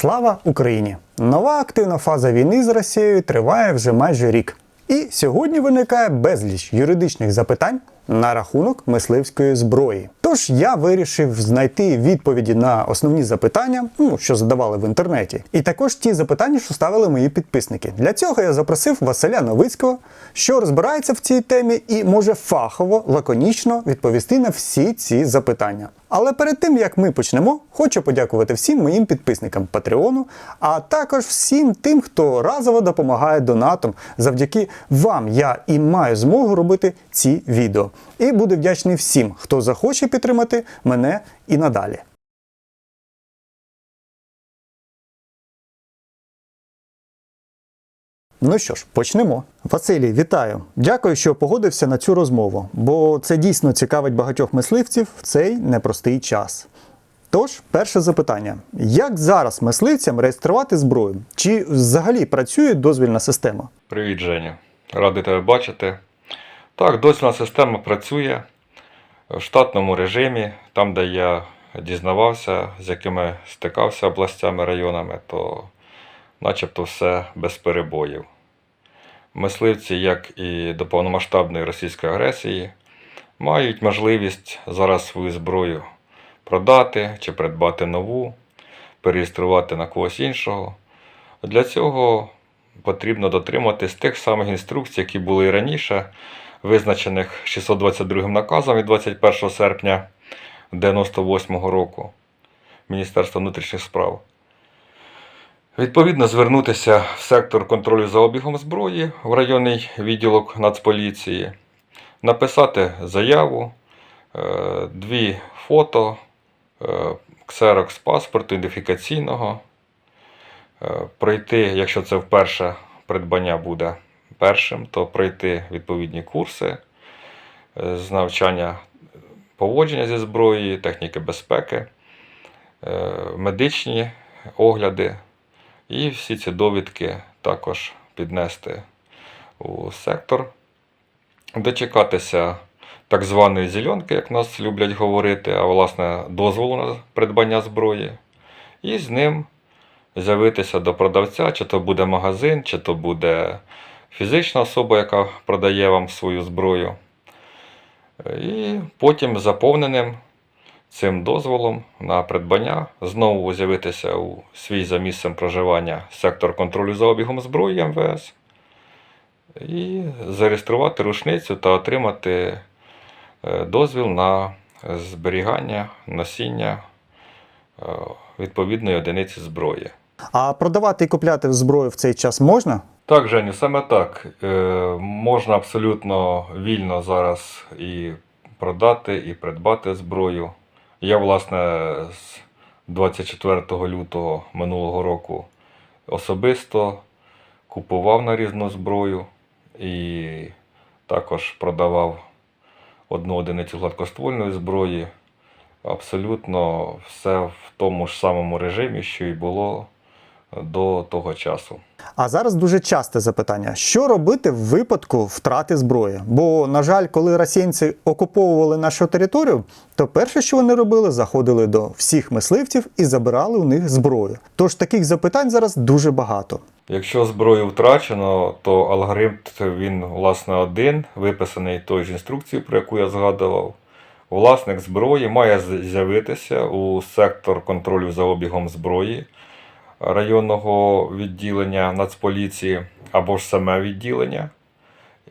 Слава Україні! Нова активна фаза війни з Росією триває вже майже рік. І сьогодні виникає безліч юридичних запитань на рахунок мисливської зброї. Тож я вирішив знайти відповіді на основні запитання, ну що задавали в інтернеті, і також ті запитання, що ставили мої підписники. Для цього я запросив Василя Новицького, що розбирається в цій темі і може фахово, лаконічно відповісти на всі ці запитання. Але перед тим як ми почнемо, хочу подякувати всім моїм підписникам Патреону, а також всім тим, хто разово допомагає донатом. Завдяки вам я і маю змогу робити ці відео. І буду вдячний всім, хто захоче підтримати мене і надалі. Ну що ж, почнемо. Василій, вітаю. Дякую, що погодився на цю розмову, бо це дійсно цікавить багатьох мисливців в цей непростий час. Тож, перше запитання: як зараз мисливцям реєструвати зброю? Чи взагалі працює дозвільна система? Привіт, Женя. Радий тебе бачити. Так, дозвільна система працює в штатному режимі, там, де я дізнавався, з якими стикався областями, районами, то начебто все без перебоїв. Мисливці, як і до повномасштабної російської агресії, мають можливість зараз свою зброю продати чи придбати нову, переєструвати на когось іншого. Для цього потрібно дотриматись тих самих інструкцій, які були і раніше, визначених 622 наказом від 21 серпня 1998 року Міністерства внутрішніх справ. Відповідно, звернутися в сектор контролю за обігом зброї в районний відділок Нацполіції, написати заяву, е, дві фото, е, ксерокс паспорту ідентифікаційного, е, пройти, якщо це вперше придбання буде першим, то пройти відповідні курси е, з навчання поводження зі зброєю, техніки безпеки, е, медичні огляди. І всі ці довідки також піднести у сектор, дочекатися так званої зеленки, як нас люблять говорити, а власне дозволу на придбання зброї, і з ним з'явитися до продавця, чи то буде магазин, чи то буде фізична особа, яка продає вам свою зброю. І потім заповненим цим дозволом на придбання знову з'явитися у свій за місцем проживання сектор контролю за обігом зброї МВС і зареєструвати рушницю та отримати е, дозвіл на зберігання, носіння е, відповідної одиниці зброї. А продавати і купляти зброю в цей час можна? Так, Женю, саме так. Е, можна абсолютно вільно зараз і продати, і придбати зброю. Я, власне, з 24 лютого минулого року особисто купував нарізну зброю і також продавав одну одиницю гладкоствольної зброї. Абсолютно все в тому ж самому режимі, що і було до того часу. А зараз дуже часте запитання: що робити в випадку втрати зброї? Бо, на жаль, коли росіянці окуповували нашу територію, то перше, що вони робили, заходили до всіх мисливців і забирали у них зброю. Тож таких запитань зараз дуже багато. Якщо зброю втрачено, то алгоритм він власне один, виписаний той ж інструкції, про яку я згадував. Власник зброї має з'явитися у сектор контролю за обігом зброї районного відділення Нацполіції або ж саме відділення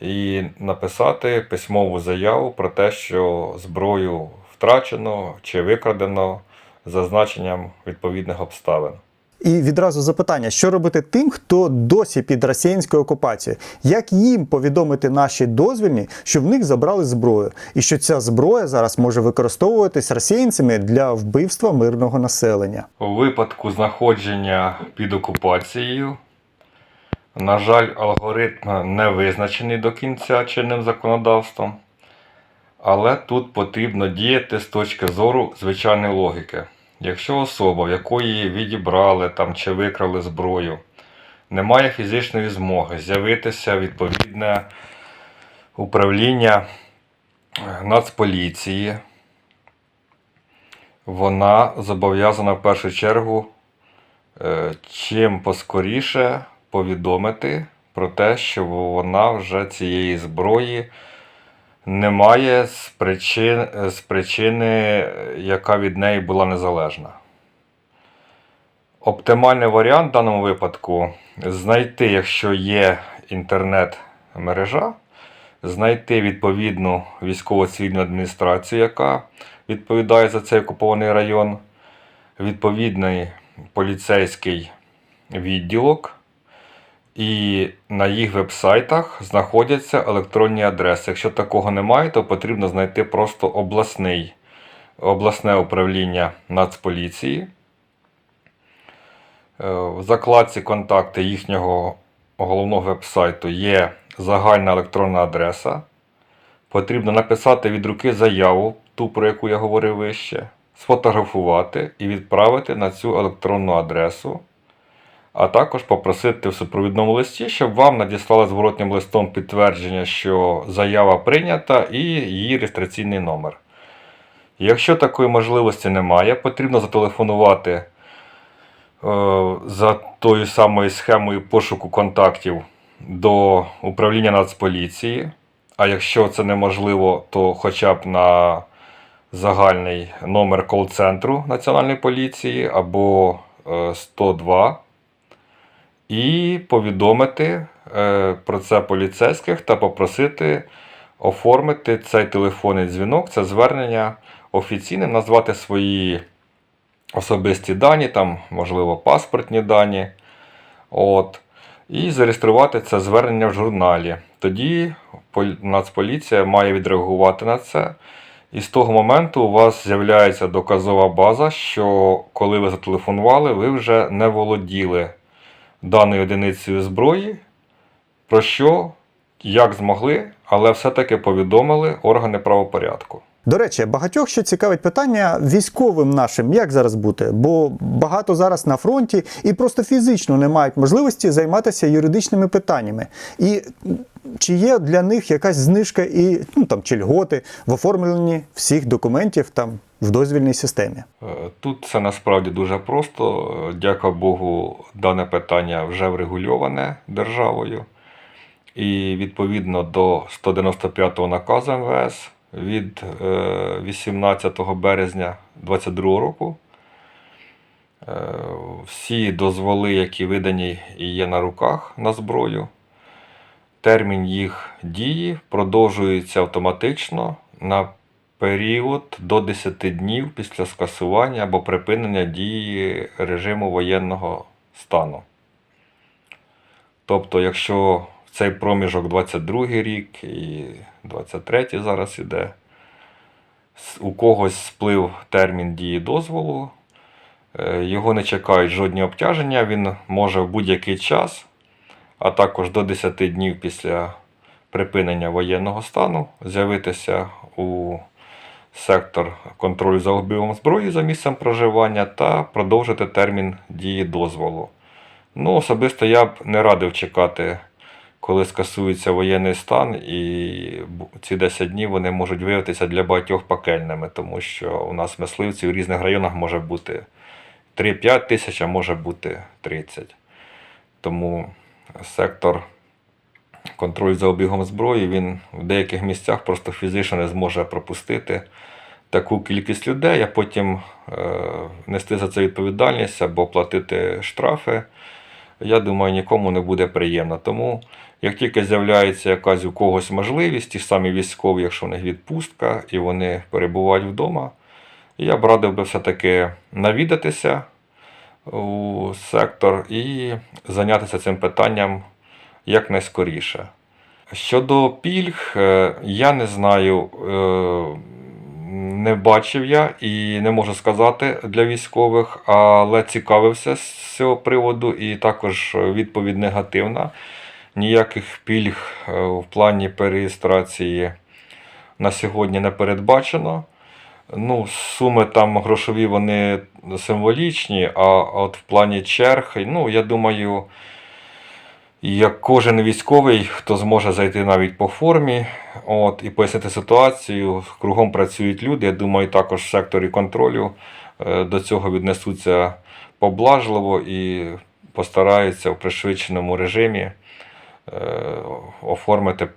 і написати письмову заяву про те, що зброю втрачено чи викрадено за значенням відповідних обставин. І відразу запитання: що робити тим, хто досі під росіянською окупацією? Як їм повідомити наші дозвільні, що в них забрали зброю, і що ця зброя зараз може використовуватись росіянцями для вбивства мирного населення? У випадку знаходження під окупацією, на жаль, алгоритм не визначений до кінця чинним законодавством, але тут потрібно діяти з точки зору звичайної логіки. Якщо особа, в якої відібрали там чи викрали зброю, не має фізичної змоги з'явитися відповідне управління е, Нацполіції, вона зобов'язана в першу чергу е, чим поскоріше повідомити про те, що вона вже цієї зброї не має з, причин, з причини, яка від неї була незалежна. Оптимальний варіант в даному випадку знайти, якщо є інтернет-мережа, знайти відповідну військово-цивільну адміністрацію, яка відповідає за цей окупований район, відповідний поліцейський відділок, і на їх вебсайтах знаходяться електронні адреси. Якщо такого немає, то потрібно знайти просто обласний, обласне управління Нацполіції. Е, В закладці контакти їхнього головного вебсайту є загальна електронна адреса. Потрібно написати від руки заяву, ту, про яку я говорив вище, сфотографувати і відправити на цю електронну адресу, а також попросити в супровідному листі, щоб вам надіслали зворотнім листом підтвердження, що заява прийнята і її реєстраційний номер. Якщо такої можливості немає, потрібно зателефонувати е, за тою самою схемою пошуку контактів до управління Нацполіції. А якщо це неможливо, то хоча б на загальний номер кол-центру Національної поліції або е, 102 і повідомити е, про це поліцейських та попросити оформити цей телефонний дзвінок, це звернення офіційним, назвати свої особисті дані, там, можливо, паспортні дані. От, і зареєструвати це звернення в журналі. Тоді Нацполіція має відреагувати на це. І з того моменту у вас з'являється доказова база, що коли ви зателефонували, ви вже не володіли даною одиницею зброї, про що, як змогли, але все-таки повідомили органи правопорядку. До речі, багатьох ще цікавить питання військовим нашим, як зараз бути, бо багато зараз на фронті і просто фізично не мають можливості займатися юридичними питаннями. І чи є для них якась знижка і ну там чи льготи в оформленні всіх документів там в дозвільній системі? Е, Тут це насправді дуже просто. Е, Дяка Богу, дане питання вже врегульоване державою. І відповідно до 195-го наказу МВС від е, 18 березня 2022 року е, всі дозволи, які видані і є на руках на зброю, термін їх дії продовжується автоматично на період до 10 днів після скасування або припинення дії режиму воєнного стану. Тобто, якщо в цей проміжок 22 рік і 23 зараз іде, у когось сплив термін дії дозволу, е, його не чекають жодні обтяження, він може в будь-який час, а також до 10 днів після припинення воєнного стану з'явитися у сектор контролю за обігом зброї за місцем проживання та продовжити термін дії дозволу. Ну, особисто я б не радив чекати, коли скасується воєнний стан, і ці 10 днів вони можуть виявитися для багатьох пекельними, тому що у нас мисливців в різних районах може бути 3-5 тисяч, а може бути 30. Тому сектор контроль за обігом зброї, він в деяких місцях просто фізично не зможе пропустити таку кількість людей, а потім е, нести за це відповідальність або платити штрафи. Я думаю, нікому не буде приємно. Тому, як тільки з'являється якась у когось можливість, ті ж самі військові, якщо в них відпустка і вони перебувають вдома, я б радив би все-таки навідатися у сектор і зайнятися цим питанням якнайскоріше. Щодо пільг, е, я не знаю, е, не бачив я і не можу сказати для військових, але цікавився з цього приводу, і також відповідь негативна. Ніяких пільг е, в плані перереєстрації на сьогодні не передбачено. Ну, суми там грошові вони символічні, а от в плані черг, ну, я думаю, як кожен військовий, хто зможе зайти навіть по формі от, і пояснити ситуацію, кругом працюють люди. Я думаю, також в секторі контролю е, до цього віднесуться поблажливо і постараються в пришвидшеному режимі е, оформити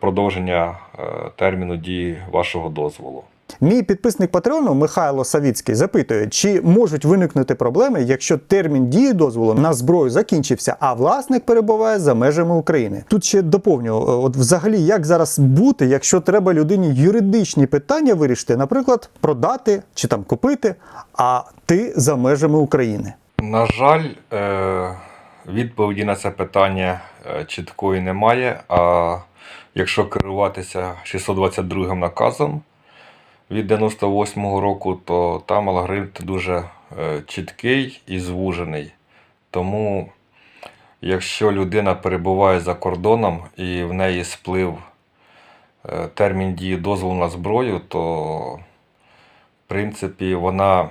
продовження е, терміну дії вашого дозволу. Мій підписник Патреону Михайло Савіцький запитує, чи можуть виникнути проблеми, якщо термін дії дозволу на зброю закінчився, а власник перебуває за межами України. Тут ще доповню: е, от взагалі, як зараз бути, якщо треба людині юридичні питання вирішити, наприклад, продати чи там купити, а ти за межами України. На жаль, е, відповіді на це питання е, чіткої немає. А якщо керуватися 622 наказом від 98-го року, то там алгоритм дуже е, чіткий і звужений. Тому, якщо людина перебуває за кордоном і в неї сплив е, термін дії дозволу на зброю, то в принципі вона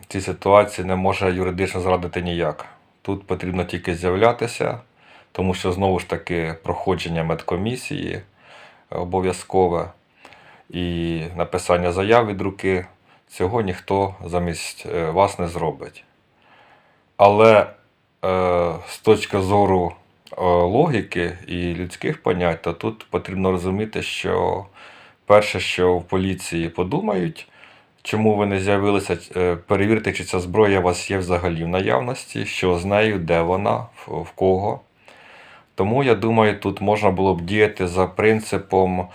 в цій ситуації не може юридично зрадити ніяк. Тут потрібно тільки з'являтися, тому що знову ж таки проходження медкомісії обов'язкове і написання заяв від руки цього ніхто замість е, вас не зробить. Але е, з точки зору е, логіки і людських понять, то тут потрібно розуміти, що перше, що в поліції подумають, чому ви не з'явилися, е, перевірте, чи ця зброя у вас є взагалі в наявності, що з нею, де вона, в в кого. Тому я думаю, тут можна було б діяти за принципом,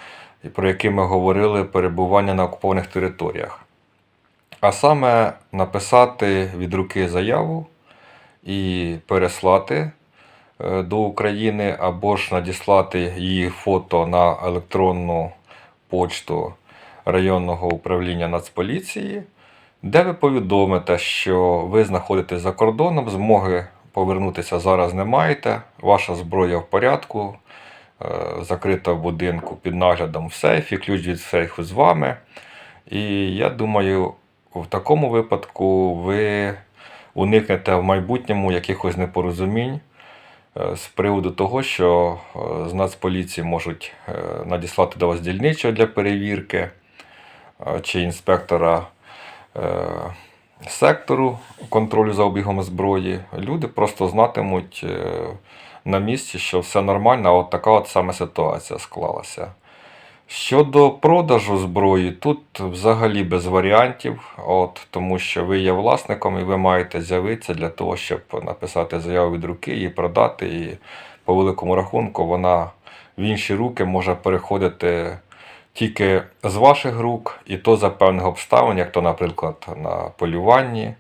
про який ми говорили, перебування на окупованих територіях. А саме написати від руки заяву і переслати е, до України, або ж надіслати її фото на електронну почту районного управління Нацполіції, де ви повідомите, що ви знаходитесь за кордоном, змоги повернутися зараз не маєте, ваша зброя в порядку, закрита в будинку під наглядом в сейфі, ключ від сейфу з вами. І я думаю, в такому випадку ви уникнете в майбутньому якихось непорозумінь е, з приводу того, що е, з Нацполіції можуть е, надіслати до вас дільничого для перевірки е, чи інспектора е, сектору контролю за обігом зброї. Люди просто знатимуть е, на місці, що все нормально, от така от саме ситуація склалася. Щодо продажу зброї, тут взагалі без варіантів, от, тому що ви є власником і ви маєте з'явитися для того, щоб написати заяву від руки і продати. І по великому рахунку вона в інші руки може переходити тільки з ваших рук, і то за певних обставин, як то, наприклад, на полюванні,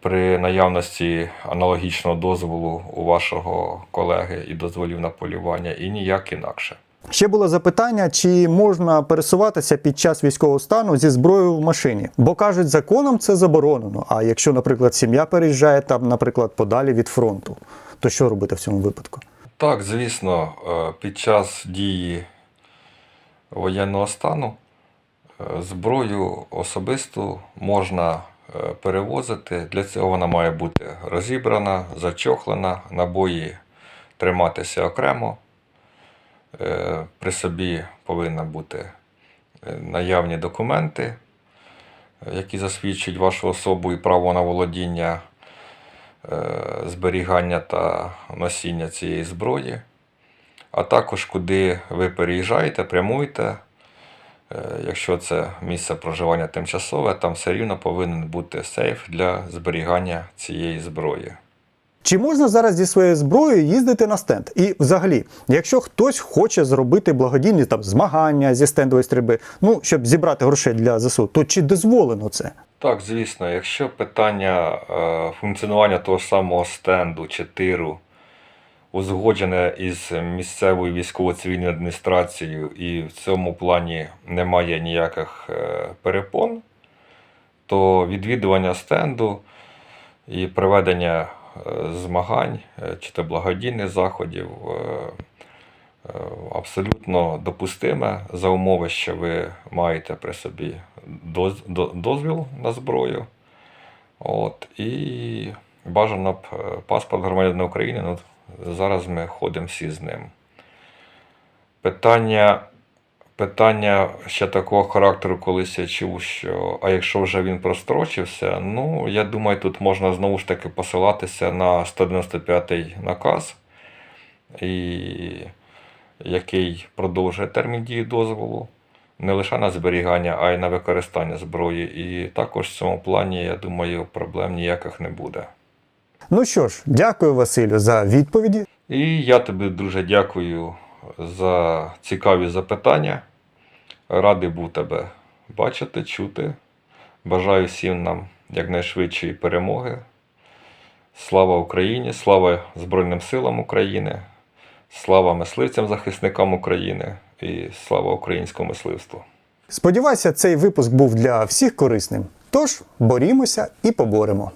при наявності аналогічного дозволу у вашого колеги і дозволів на полювання, і ніяк інакше. Ще було запитання, чи можна пересуватися під час військового стану зі зброєю в машині. Бо кажуть, законом це заборонено. А якщо, наприклад, сім'я переїжджає там, наприклад, подалі від фронту, то що робити в цьому випадку? Так, звісно, е, під час дії воєнного стану е, зброю особисту можна перевозити. Для цього вона має бути розібрана, зачохлена, набої триматися окремо. Е, При собі повинні бути е, наявні документи, е, які засвідчують вашу особу і право на володіння е, зберігання та носіння цієї зброї. А також куди ви переїжджаєте, прямуєте. Е, Якщо це місце проживання тимчасове, там все рівно повинен бути сейф для зберігання цієї зброї. Чи можна зараз зі своєю зброєю їздити на стенд? І взагалі, якщо хтось хоче зробити благодійні там змагання зі стендової стрільби, ну щоб зібрати грошей для ЗСУ, то чи дозволено це? Так, звісно, якщо питання е, функціонування того ж самого стенду чи тиру узгоджене із місцевою військово-цивільною адміністрацією і в цьому плані немає ніяких е, перепон, то відвідування стенду і проведення е, змагань е, чи то благодійних заходів абсолютно допустиме за умови, що ви маєте при собі дозвіл на зброю. От, і бажано б паспорт громадянина України. Зараз ми ходимо всі з ним. Питання Питання ще такого характеру, колись я чув, що а якщо вже він прострочився, ну я думаю, тут можна знову ж таки посилатися на 195-й наказ, і який продовжує термін дії дозволу не лише на зберігання, а й на використання зброї. І також в цьому плані, я думаю, проблем ніяких не буде. Ну що ж, дякую, Василю, за відповіді. І я тобі дуже дякую за цікаві запитання. Радий був тебе бачити, чути. Бажаю всім нам якнайшвидшої перемоги. Слава Україні, слава Збройним силам України, слава мисливцям-захисникам України і слава українському мисливству. Сподіваюся, цей випуск був для всіх корисним. Тож борімося і поборемо.